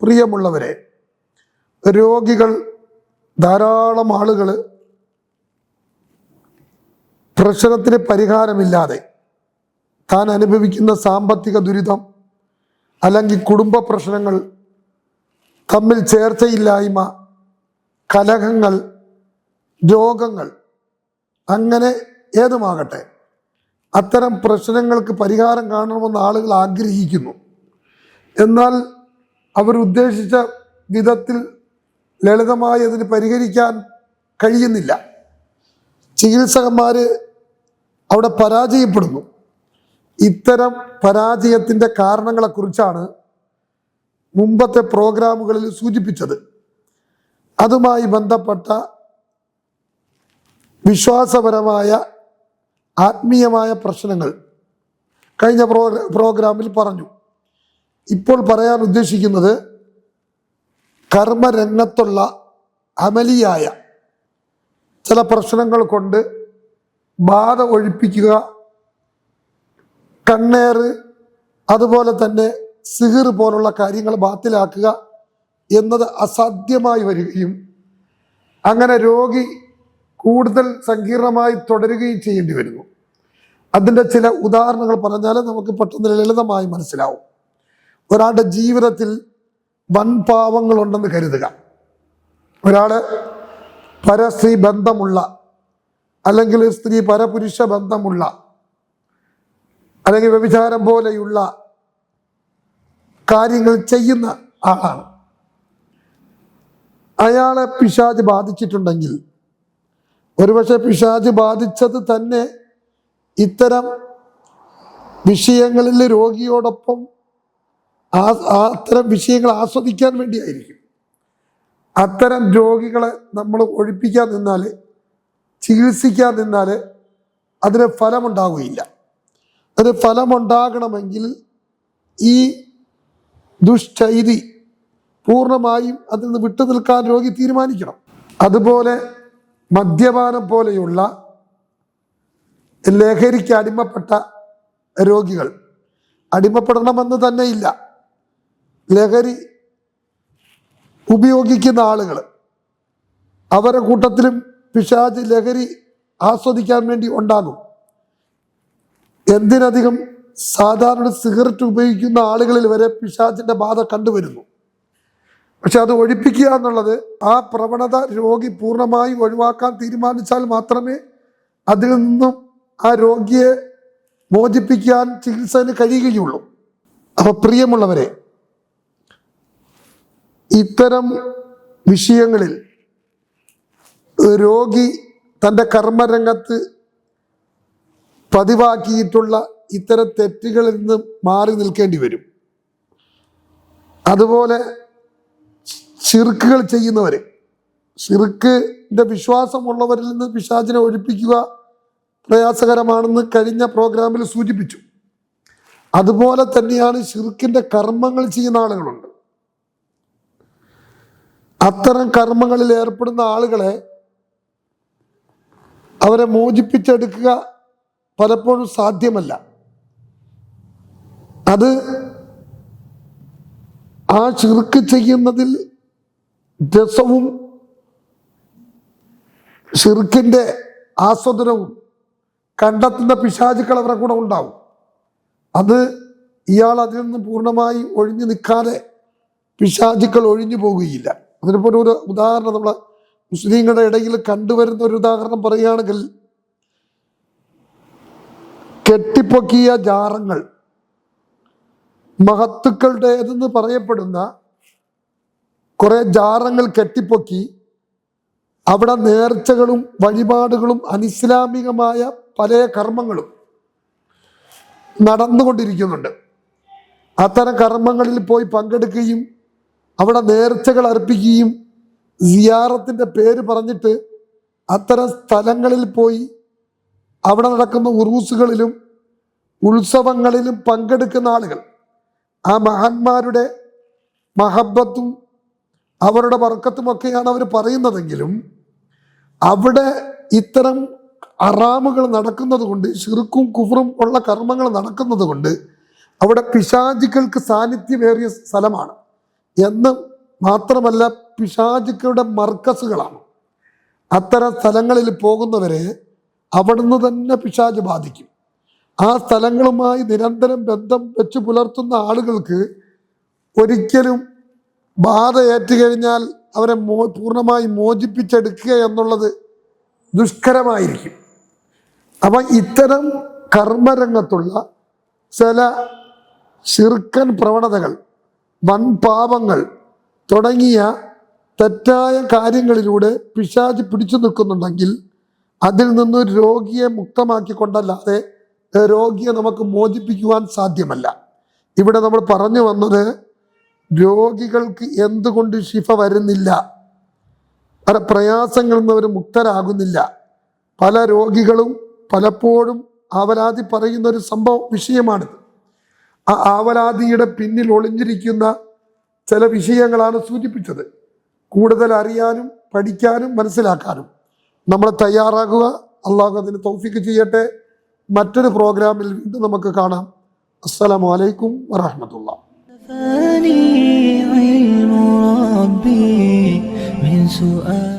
പ്രിയമുള്ളവരെ രോഗികൾ ധാരാളം ആളുകൾ പ്രശ്നത്തിന് പരിഹാരമില്ലാതെ താൻ അനുഭവിക്കുന്ന സാമ്പത്തിക ദുരിതം അല്ലെങ്കിൽ കുടുംബ പ്രശ്നങ്ങൾ തമ്മിൽ ചേർച്ചയില്ലായ്മ കലഹങ്ങൾ രോഗങ്ങൾ അങ്ങനെ ഏതുമാകട്ടെ അത്തരം പ്രശ്നങ്ങൾക്ക് പരിഹാരം കാണണമെന്ന് ആളുകൾ ആഗ്രഹിക്കുന്നു. എന്നാൽ അവരുദ്ദേശിച്ച വിധത്തിൽ ലളിതമായി അതിന് പരിഹരിക്കാൻ കഴിയുന്നില്ല. ചികിത്സകന്മാർ അവിടെ പരാജയപ്പെടുന്നു. ഇത്തരം പരാജയത്തിന്റെ കാരണങ്ങളെക്കുറിച്ചാണ് മുമ്പത്തെ പ്രോഗ്രാമുകളിൽ സൂചിപ്പിച്ചത്. അതുമായി ബന്ധപ്പെട്ട വിശ്വാസപരമായ ആത്മീയമായ പ്രശ്നങ്ങൾ കഴിഞ്ഞ പ്രോ പ്രോഗ്രാമിൽ പറഞ്ഞു. ഇപ്പോൾ പറയാൻ ഉദ്ദേശിക്കുന്നത് കർമ്മരംഗത്തുള്ള അമലിയായ ചില പ്രശ്നങ്ങൾ കൊണ്ട് ബാധ ഒഴിപ്പിക്കുക കണ്ണേറ് അതുപോലെ തന്നെ സിഹിർ പോലുള്ള കാര്യങ്ങൾ ബാത്തിലാക്കുക എന്നത് അസാധ്യമായി വരികയും അങ്ങനെ രോഗി കൂടുതൽ സങ്കീർണമായി തുടരുകയും ചെയ്യേണ്ടി വരുന്നു. അതിന്റെ ചില ഉദാഹരണങ്ങൾ പറഞ്ഞാൽ നമുക്ക് പെട്ടെന്ന് ലളിതമായി മനസ്സിലാവും. ഒരാളുടെ ജീവിതത്തിൽ വൻ പാവങ്ങളുണ്ടെന്ന് കരുതുക. ഒരാൾ പരസ്ത്രീ ബന്ധമുള്ള അല്ലെങ്കിൽ സ്ത്രീ പരപുരുഷ ബന്ധമുള്ള അല്ലെങ്കിൽ വ്യഭിചാരം പോലെയുള്ള കാര്യങ്ങൾ ചെയ്യുന്ന ആളാണ്. അയാളെ പിശാജ് ബാധിച്ചിട്ടുണ്ടെങ്കിൽ ഒരുപക്ഷെ പിശാജ് ബാധിച്ചത് തന്നെ ഇത്തരം വിഷയങ്ങളിൽ രോഗിയോടൊപ്പം ആ അത്തരം വിഷയങ്ങൾ ആസ്വദിക്കാൻ വേണ്ടിയായിരിക്കും. അത്തരം രോഗികളെ നമ്മൾ ഒഴിപ്പിക്കാൻ നിന്നാൽ ചികിത്സിക്കാൻ നിന്നാൽ അതിന് ഫലമുണ്ടാവുകയില്ല. അതിന് ഫലമുണ്ടാകണമെങ്കിൽ ഈ ദുഷ്ചൈതി പൂർണമായും അതിൽ നിന്ന് വിട്ടു നിൽക്കാൻ രോഗി തീരുമാനിക്കണം. അതുപോലെ മദ്യപാനം പോലെയുള്ള ലഹരിക്ക് അടിമപ്പെട്ട രോഗികൾ. അടിമപ്പെടണമെന്ന് തന്നെയില്ല. ലഹരി ഉപയോഗിക്കുന്ന ആളുകൾ. അവരുടെ കൂട്ടത്തിലും പിശാജ് ലഹരി ആസ്വദിക്കാൻ വേണ്ടി ഉണ്ടാകും. എന്തിനധികം സാധാരണ സിഗരറ്റ് ഉപയോഗിക്കുന്ന ആളുകളിൽ വരെ പിശാചിന്റെ ബാധ കണ്ടുവരുന്നു. പക്ഷെ അത് ഒഴിപ്പിക്കുക എന്നുള്ളത് ആ പ്രവണത രോഗി പൂർണമായി ഒഴിവാക്കാൻ തീരുമാനിച്ചാൽ മാത്രമേ അതിൽ നിന്നും ആ രോഗിയെ മോചിപ്പിക്കാൻ ചികിത്സന് കഴിയുകയുള്ളൂ. അപ്പോൾ പ്രിയമുള്ളവരെ ഇത്തരം വിഷയങ്ങളിൽ രോഗി തന്റെ കർമ്മരംഗത്ത് പതിവാക്കിയിട്ടുള്ള ഇത്തരം തെറ്റുകളിൽ നിന്ന് മാറി നിൽക്കേണ്ടി വരും. അതുപോലെ ഷിർക്കുകൾ ചെയ്യുന്നവര് ഷിർക്കിന്റെ വിശ്വാസമുള്ളവരിൽ നിന്ന് പിശാചിനെ ഒഴിപ്പിക്കുക പ്രയാസകരമാണെന്ന് കഴിഞ്ഞ പ്രോഗ്രാമിൽ സൂചിപ്പിച്ചു. അതുപോലെ തന്നെയാണ് ഷിർക്കിന്റെ കർമ്മങ്ങൾ ചെയ്യുന്ന ആളുകളുണ്ട്. അത്തരം കർമ്മങ്ങളിൽ ഏർപ്പെടുന്ന ആളുകളെ അവരെ മോചിപ്പിച്ചെടുക്കുക പലപ്പോഴും സാധ്യമല്ല. അത് ആ ചിർക്ക് ചെയ്യുന്നതിൽ രസവും ഷിർക്കിന്റെ ആസ്വദനവും കണ്ടെത്തുന്ന പിശാചുക്കൾ അവരുടെ കൂടെ ഉണ്ടാവും. അത് ഇയാൾ അതിൽ നിന്ന് പൂർണമായി ഒഴിഞ്ഞു നിൽക്കാതെ പിശാചുക്കൾ ഒഴിഞ്ഞു പോകുകയില്ല. അതിനിപ്പോൾ ഒരു ഉദാഹരണം നമ്മൾ മുസ്ലിങ്ങളുടെ ഇടയിൽ കണ്ടുവരുന്ന ഒരു ഉദാഹരണം പറയുകയാണെങ്കിൽ കെട്ടിപ്പൊക്കിയ ജാറങ്ങൾ. മഹത്തുക്കളുടേതെന്ന് പറയപ്പെടുന്ന കുറേ ജാറങ്ങൾ കെട്ടിപ്പൊക്കി അവിടെ നേർച്ചകളും വഴിപാടുകളും അനിസ്ലാമികമായ പല കർമ്മങ്ങളും നടന്നുകൊണ്ടിരിക്കുന്നുണ്ട്. അത്തരം കർമ്മങ്ങളിൽ പോയി പങ്കെടുക്കുകയും അവിടെ നേർച്ചകൾ അർപ്പിക്കുകയും സിയാറത്തിന്റെ പേര് പറഞ്ഞിട്ട് അത്തരം സ്ഥലങ്ങളിൽ പോയി അവിടെ നടക്കുന്ന ഉറൂസുകളിലും ഉത്സവങ്ങളിലും പങ്കെടുക്കുന്ന ആളുകൾ ആ മഹാന്മാരുടെ മഹബത്തും അവരുടെ വർക്കത്തുമൊക്കെയാണ് അവർ പറയുന്നതെങ്കിലും അവിടെ ഇത്തരം അറാമുകൾ നടക്കുന്നത് കൊണ്ട് ശിർക്കും കുഫറും ഉള്ള കർമ്മങ്ങൾ നടക്കുന്നത് കൊണ്ട് അവിടെ പിശാചുക്കൾക്ക് സാന്നിധ്യമേറിയ സ്ഥലമാണ്. എന്ന് മാത്രമല്ല പിശാചുക്കളുടെ മർക്കസുകളാണ്. അത്തരം സ്ഥലങ്ങളിൽ പോകുന്നവരെ അവിടുന്ന് തന്നെ പിശാജ് ബാധിക്കും. ആ സ്ഥലങ്ങളുമായി നിരന്തരം ബന്ധം വെച്ച് പുലർത്തുന്ന ആളുകൾക്ക് ഒരിക്കലും ബാധ ഏറ്റുകഴിഞ്ഞാൽ അവരെ മോ പൂർണമായി മോചിപ്പിച്ചെടുക്കുക എന്നുള്ളത് ദുഷ്കരമായിരിക്കും. അപ്പം ഇത്തരം കർമ്മരംഗത്തുള്ള ചില ശിർക്കൻ പ്രവണതകൾ വൻ പാപങ്ങൾ തുടങ്ങിയ തെറ്റായ കാര്യങ്ങളിലൂടെ പിശാജ് പിടിച്ചു നിൽക്കുന്നുണ്ടെങ്കിൽ അതിൽ നിന്ന് രോഗിയെ മുക്തമാക്കിക്കൊണ്ടല്ലാതെ രോഗിയെ നമുക്ക് മോചിപ്പിക്കുവാൻ സാധ്യമല്ല. ഇവിടെ നമ്മൾ പറഞ്ഞു വന്നത് രോഗികൾക്ക് എന്തുകൊണ്ട് ശിഫ വരുന്നില്ല? പല പ്രയാസങ്ങളിൽ നിന്ന് അവർ മുക്തരാകുന്നില്ല. പല രോഗികളും പലപ്പോഴും ആവലാതി പറയുന്ന ഒരു സംഭവ വിഷയമാണിത്. ആ ആവലാതിയുടെ പിന്നിൽ ഒളിഞ്ഞിരിക്കുന്ന ചില വിഷയങ്ങളാണ് സൂചിപ്പിച്ചത്. കൂടുതൽ അറിയാനും പഠിക്കാനും മനസ്സിലാക്കാനും. നമ്മൾ തയ്യാറാകുക അള്ളാഹു അതിന് തൗഫിക്ക് ചെയ്യട്ടെ മറ്റൊരു പ്രോഗ്രാമിൽ വീണ്ടും നമുക്ക് കാണാം അസ്സലാമു അലൈക്കും വറഹമത്തുള്ള كفاني علم ربي من سؤال